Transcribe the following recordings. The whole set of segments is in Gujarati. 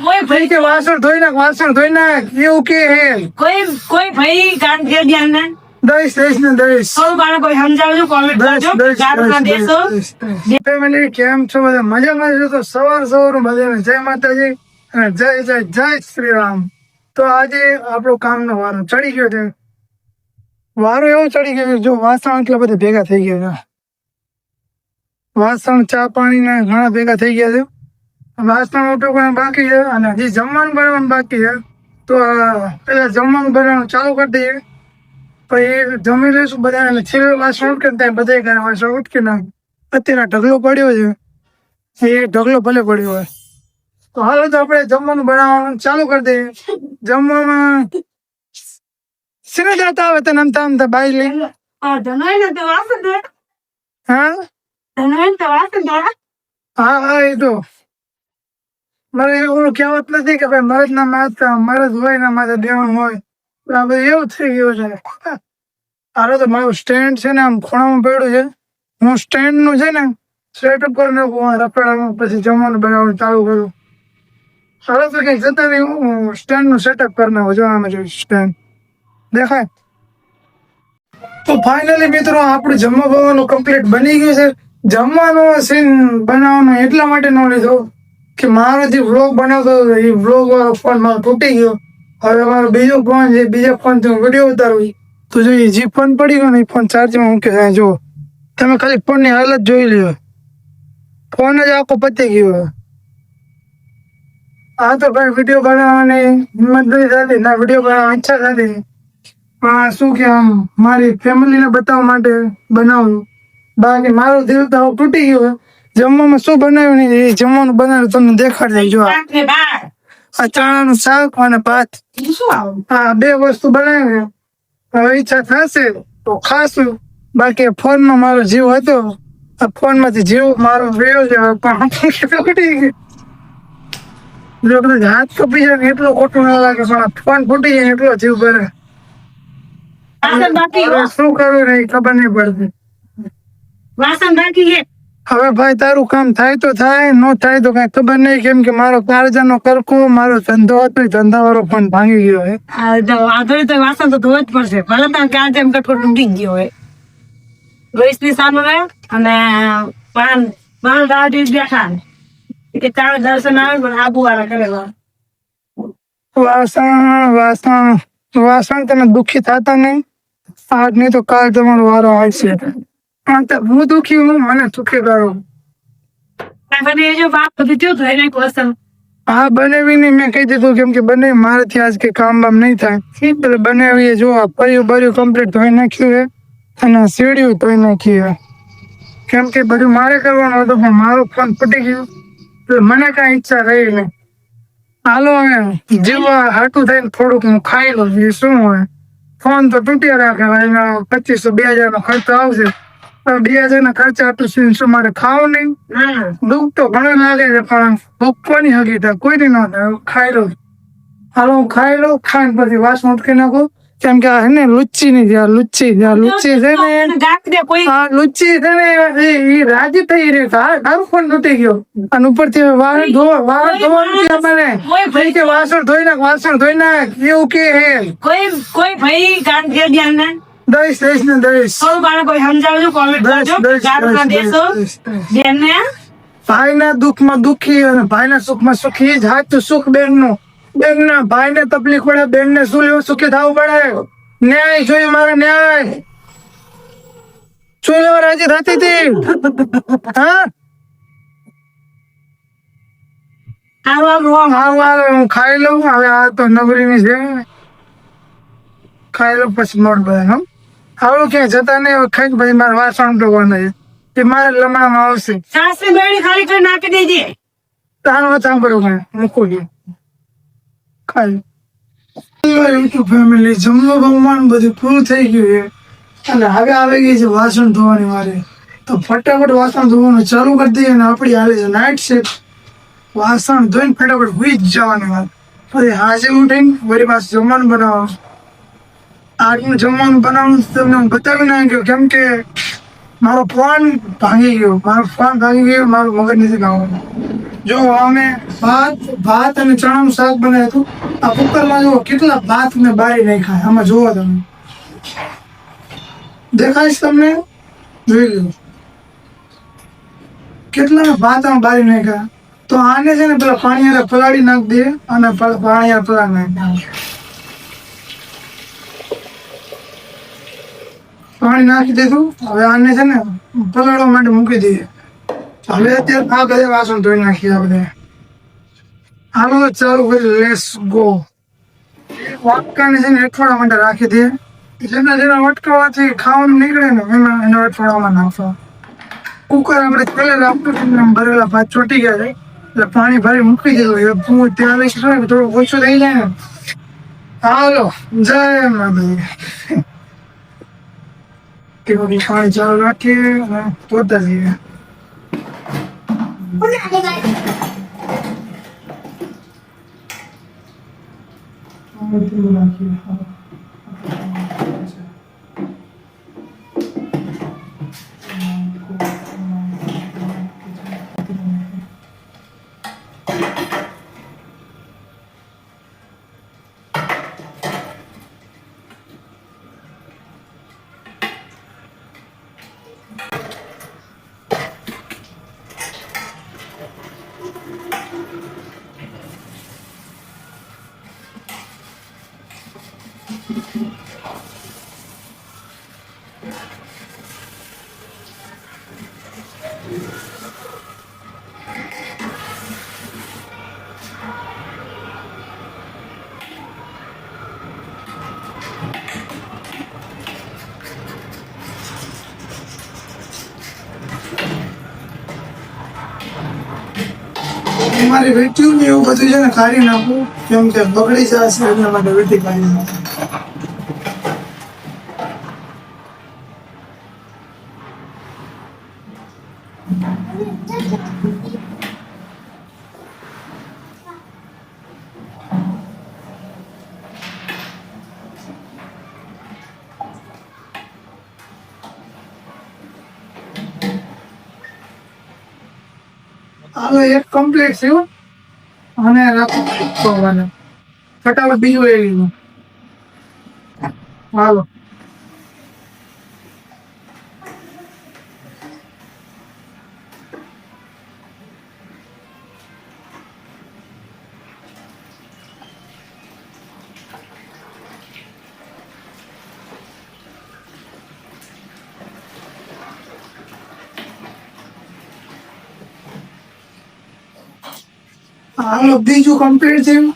કોઈ ભાઈ. કે વાસણ ધોઈ નાખ વાસણ ધોઈ નાખ એવું કે હે. કોઈ કોઈ ભાઈ કાન કે ધ્યાન ને? દઈશ દઈશ ને દઈશ. સૌ બાળકો સમજાવજો કોમેન્ટ કરજો દઈશ દેશો દઈશ, દઈશ. ફેમિલી કેમ છો બધા? મજામાં છો તો સવાર સવાર બધા જય માતાજી અને જય જય જય શ્રી રામ. તો આજે આપણો કામનો વારો ચડી ગયો છે. વારો એવો ચડી ગયો જો વાસણ એટલા બધા ભેગા થઈ ગયા છે. વાસણ, ચા પાણી ને ઘણા ભેગા થઈ ગયા છે. વાસણ ઉટકવાનું બાકી છે અને હજી જમવાનું બનાવવાનું બાકી છે. તો પેલા જમવાનું બનાવવાનું ચાલુ કરી દઈએ. પછી જમી લઈશું બધા અને છેલ્લે વાસણ ઉટકે ત્યાં બધા ઘરે વાસણ ઉટકી નાખ. અત્યારે ઢગલો પડ્યો છે. એ ઢગલો ભલે પડ્યો હોય. તો હાલો તો આપણે જમવાનું બનાવવાનું ચાલુ કરી દઈએ. જમવામાં શેને જાતા આવે તને આમ તામ બાઈ લઈ આ ધનોય ને તો વાસણ ધોય. હા? ધનોય તો વાસણ ધોય. હા હા એ તો. મારે એવું કહેવત નથી કે ભાઈ મરદ ના મરદ હોય ના માથે દેવાનું હોય. આ બધું એવું થઈ ગયું છે. હાલો તો મારું સ્ટેન્ડ છે ને આમ ખૂણામાં પડ્યું છે. હું સ્ટેન્ડનું છે ને સેટઅપ કરી નાખું રફેડામાં પછી જમવાનું બનાવવાનું ચાલુ કરું. હાલો તો કઈ જતા નહીં હું સ્ટેન્ડનું સેટઅપ કરી નાખું. જો આમાં જોઈ સ્ટેન્ડ દેખાય? તો ફાઇનલી મિત્રો, આપણું જમવા બમવાનું કમ્પ્લીટ બની ગયું છે. જમવાનો સીન બનાવવાનો એટલા માટે ન લીધો કે મારો જે વ્લોગ બનાવતો હતો, એ વ્લોગ વાળો ફોન મારો તૂટી ગયો. હવે મારો બીજો ફોન છે, બીજા ફોનથી હું વીડિયો ઉતારું તો જો જે ફોન પડી ગયો ને, એ ફોન ચાર્જમાં મૂકે જુઓ. તમે ખાલી ફોનની હાલત જોઈ લ્યો. ફોન જ આખો પતી ગયો. આ તો ભાઈ વીડિયો બનાવવાની નથી થતી ના વીડિયો બનાવવાની ઈચ્છા થતી. પણ શું કે આમ મારી ફેમિલીને બતાવવા માટે બનાવું. બાકી મારું દિલ તો તૂટી ગયું જમવામાં શું બનાવ્યું નહીં એ જમવાનું બનાવ્યું તમને દેખાડી દઈ જો આ ચણાનું શાક અને ભાત. આ બે વસ્તુ બનાવી હવે ઈચ્છા થશે તો ખાશું. બાકી ફોનમાં મારો જીવ હતો. આ ફોનમાંથી જીવ મારો રહ્યો છે. પણ તૂટી ગયો જો કદાચ હાથ કપી જાય એટલો ખોટું ના લાગે પણ ફોન ફૂટી જાય એટલો જીવ ભરે. શું કરવું ને ખબર નહીં પડતી. વાસણ બાકી છે. હવે ભાઈ તારું કામ થાય તો થાય ન થાય તો કઈ ખબર નહીં કેમ કે મારો કારજાનો કરકો મારો ધંધો હતો ધંધા વાળો પણ ભાંગી ગયો હે આ જો તો વાસણ તો ધોવા જ પડશે. ભલે તમે ક્યાં જેમ કટકો તૂટી ગયો હોય. રોઈસ સામે અને પાન પાન રાહ બેઠા. કે તારો દર્શન આવે પણ આબુ વાળા કરેલા વાસણ વાસણ વાસણ તમે દુખી થતા નહીં. આજ નહીં તો કાલ તમારો વારો આવશે. હું દુખી હું મને સુખી કરો. હા બનાવી જો બાપ બધું થયું ધોઈ નાખ્યું વાસણ હા બનાવીને મેં કહી દીધું કેમ કે બને મારાથી આજ કે કામ બામ નહીં થાય. એટલે બનાવીએ જો આ પર્યું બર્યું કમ્પ્લીટ ધોઈ નાખ્યું છે અને સીડ્યું ધોઈ નાખ્યું છે. કેમ કે બધું મારે કરવાનું હતું પણ મારો ફોન પટી ગયો. મને કઈ ઈચ્છા રહી નહીં. હાલો હવે જીવવા હાટું થઈને થોડુંક હું ખાઈ લઉં છું શું હોય? ફોન તો તૂટ્યા રાખે એના પચીસો બે હજાર નો ખર્ચો આવશે. હવે બે હજાર ના ખર્ચા આટલું શું શું મારે ખાવું નહીં? દુઃખ તો ઘણો લાગે છે પણ ભૂખવાની હકીકત હગી થાય? ના ન થાય ખાઈ લઉં. હાલો હું ખાઈ લઉં ખાઈને પછી વાસ ઉટકી નાખું. કેમ કે આ હે ને લુચ્ચી ની જ્યાં લુચ્ચી જ્યાં લુચ્ચી છે ને આ લુચ્ચી છે ને એ રાજી થઈ રહ્યો છે. હા તારું પણ તૂટી ગયો. અને ઉપરથી વાળ ધોવા વાળ ધોવાનું કે મને ભાઈ કે વાસણ ધોઈ નાખ વાસણ ધોઈ નાખ એવું કે હે. કોઈ કોઈ ભાઈ કાન કે ધ્યાન ને દઈશ દઈશ ને દઈશ. સૌ બાળકો સમજાવજો કોમેન્ટ કરજો. દઈશ દેશો. બેન ને ભાઈના દુઃખમાં દુઃખી અને ભાઈના સુખમાં સુખી જ હાથ સુખ બેન ના ભાઈ ના તકલીફ પડે બેન ને શું લેવું સુખી થવું પડે? ન્યાય જોઈએ મારે ન્યાય. શું લેવા રાજી થતી હતી? હા? ખાઈ લઉં હવે આ તો છે. ખાઈ લઉં પછી મોડ બધા હમ આવડું ક્યાંય જતા નહીં ખાઈ ભાઈ મારે વાસણ ધોવાના છે. તે મારે લમણામાં આવશે. સાસરી બેડી ખાલી કરી નાખી દેજે. તારો સાંભળો કાંઈ મૂકું છું. ખાઈ. ફેમિલી જમવા બમવાનું બધું પૂરું થઈ ગયું છે. અને હવે આવી ગઈ છે વાસણ ધોવાની વારે તો ફટાફટ વાસણ ધોવાનું ચાલુ કરી દઈએ અને આપણી હાલે છે નાઇટ શિફ્ટ વાસણ ધોઈને ફટાફટ હુઈ જ જવાની વાત પછી હાજે ઉઠીને વળી પાસે જમવાનું બનાવો આજનું જમવાનું બનાવવાનું તમને હું બતાવી નાખ્યું. કેમ કે મારો ફોન ભાંગી ગયો. મારો ફોન ભાંગી ગયો, મારું મગજ નથી કામવાનું જો અમે ભાત ભાત અને ચણાનું શાક બનાવ્યું હતું, આ કુકરમાં જુઓ કેટલા ભાત ને બારી નાખ્યા. આમાં જુઓ તમે. દેખાઈશ તમને? જોઈ લો. કેટલા ભાત આમાં બારી નાખ્યા? તો આને છે ને પેલા પાણી પલાળી નાખ દે અને પાણી પલાળી નાખ પાણી નાખી દીધું. હવે આને છે ને પલાળવા માટે મૂકી દઈએ. હવે અત્યારે આ બધા વાસણ ધોઈ નાખીએ આપણે. હાલો, ચાલુ કરી લેસ ગો વાટકાને છે ને અઠવાડા માટે રાખી દઈએ. જેના જેના વટકાવાથી ખાવાનું નીકળે ને એના એના અઠવાડામાં નાખવા. કુકર આપણે પહેલા રાખતું ભરેલા ભાત ચોટી ગયા છે. એટલે પાણી ભરી મૂકી દીધું. હું ત્યાં લઈ થોડું ઓછું થઈ જાય ને. હાલો, જય માતાજી. કે બધી પાણી ચાલુ રાખીએ અને ધોતા જઈએ. મારી વેટ્યું ને એવું બધું છે ને કાઢી નાખું, કેમ કે બગડી જશે એટલા માટે વેટી કાઢી નાખું. હાલો એક કમ્પ્લીટ થયું અને રાખું ભગવાને ફટાફટ બીજું લીધું હાલો. હાલો બીજું કમ્પ્લીટ થયું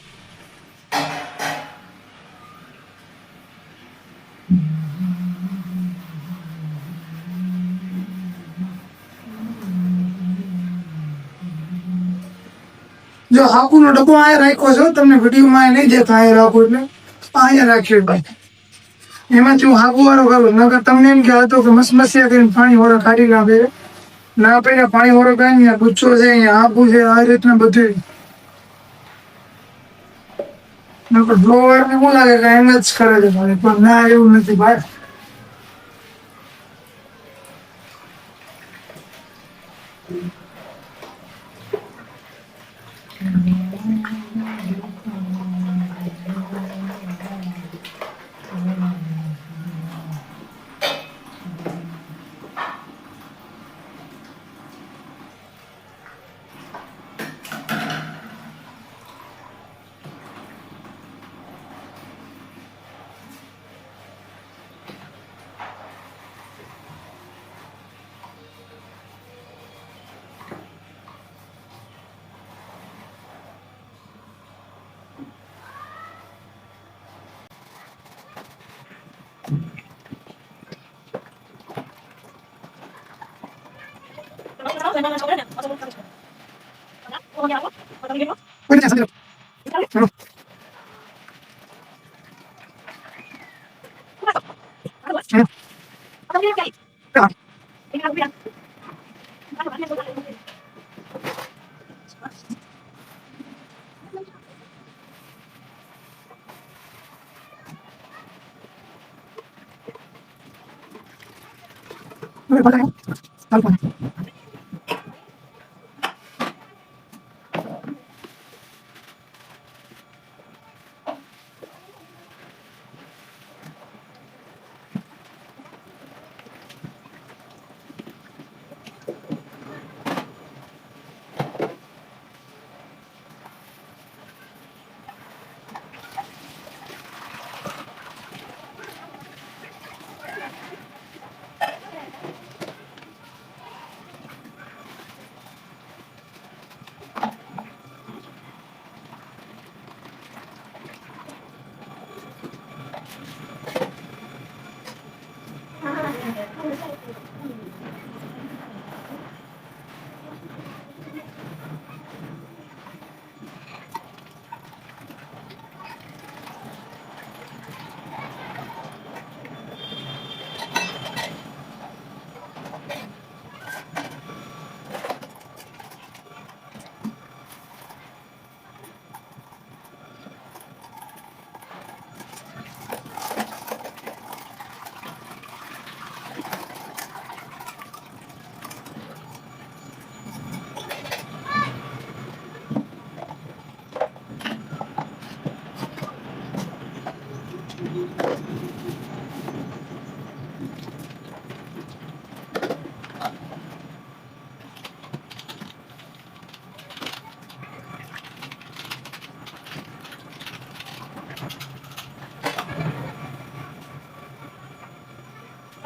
જો હાકુનો ડબ્બો અહીંયા રાખ્યો છો તમને વિડીયોમાં નહીં જતો અહીંયા રાખો એટલે. અહીંયા રાખ્યો ભાઈ. એમાંથી હું હાકુ વાળો કરું. નકર તમને એમ કે હતો કે મસમસિયા કરીને પાણી વાળો કાઢી નાખે. ના પહેલા પાણી વાળો કાઢી ગુચ્છો છે, અહીંયા હાકુ છે, આ રીતના બધું. નકર બ્લોવર ને શું લાગે કે એમ જ કરે છે. ભાઈ પણ ના, એવું નથી ભાઈ. કોઈ નથી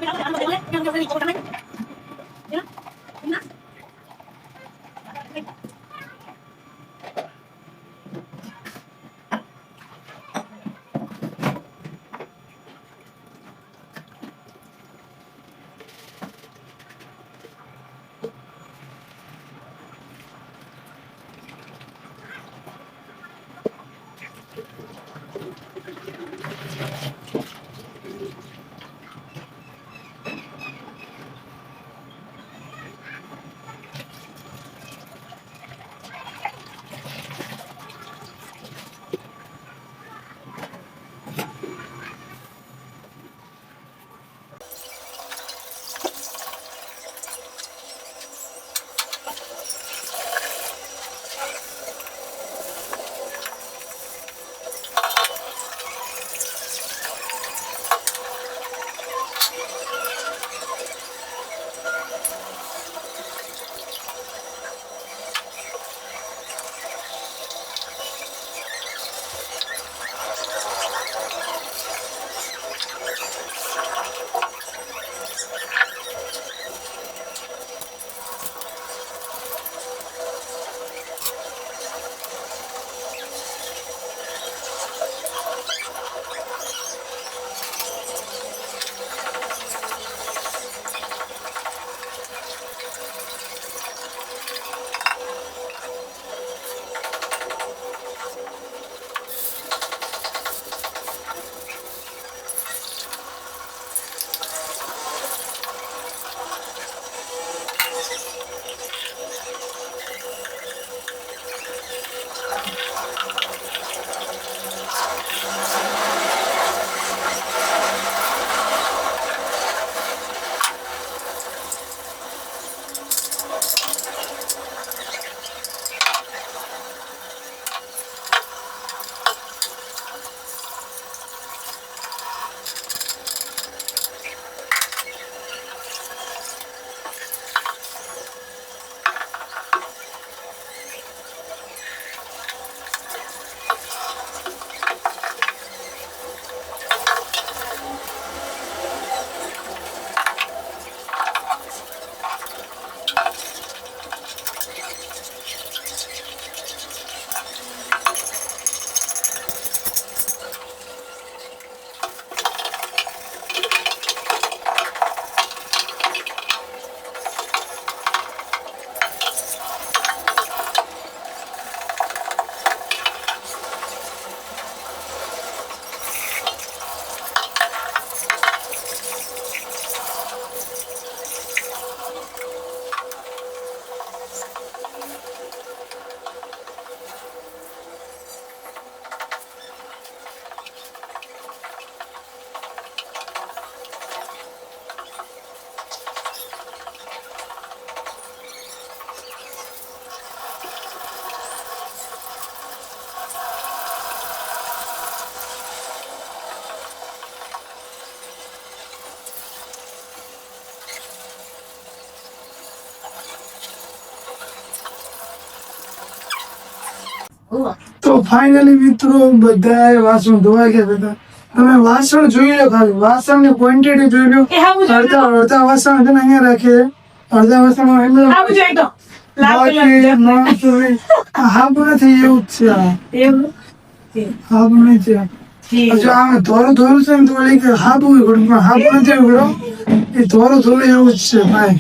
Vì đó là một điều có lẽ rằng. તો ફાઇનલી મિત્રો બધા વાસણ ધોવાઈ ગયા બધા તમે વાસણ જોઈ લો ખાલી વાસણની ક્વોન્ટિટી જોઈ લો. અડધા અડધા વાસણ છે ને અહીંયા રાખીએ અડધા વાસણ હાબુ નથી એવું જ છે છે. નથી. જી. ધોરું ધોરું છે ને તો કે ઘડીકમાં. હાબુ નથી ઉગડો એ ધોરું ધોરું એવું જ છે ભાઈ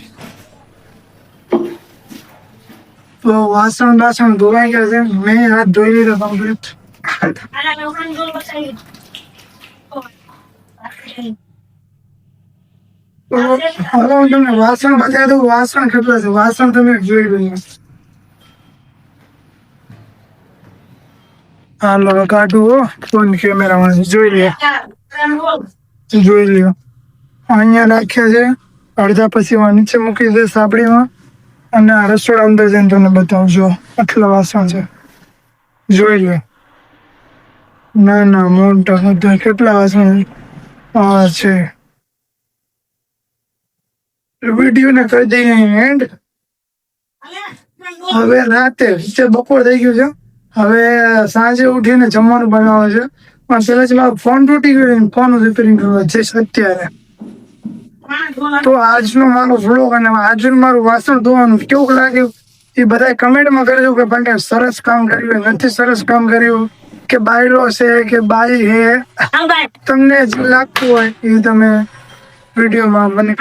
તો વાસણ બાસણ ધોવાઈ ગયા છે. મેં હાથ ધોઈ લીધો કમ્પ્લીટ. તો હવે હું તમને વાસણ બતાવી દઉં. વાસણ કેટલા છે? વાસણ તમે જોઈ લો હાલો કાઢું ફોન કેમેરામાં જોઈ લે જોઈ લ્યો. અહીંયા રાખ્યા છે. અડધા પછી નીચે મૂકી દે સાબડીમાં અને આ રસોડા અંદર જઈને તમને બતાવજો. આટલા વાસણ છે. જોઈ લે. ના ના, મોટા બધા કેટલા વાસણ આ છે. વિડીયોને કરી દઈએ એન્ડ હવે રાતે જે બપોર થઈ ગયું છે, હવે સાંજે ઉઠીને જમવાનું બનાવે છે. પણ પેલા જ ફોન તૂટી ગયો ફોન રિપેરિંગ કરવા જઈશ અત્યારે. તો આજનો મારો વ્લોગ અને આજનું મારું વાસણ ધોવાનું કેવું લાગ્યું? એ બધા કમેન્ટમાં કરજો કે પણ સરસ કામ કર્યું નથી સરસ કામ કર્યું? કે બાયલો છે કે બાઈ હે? તમને જે લાગતું હોય એ તમે વિડીયોમાં મને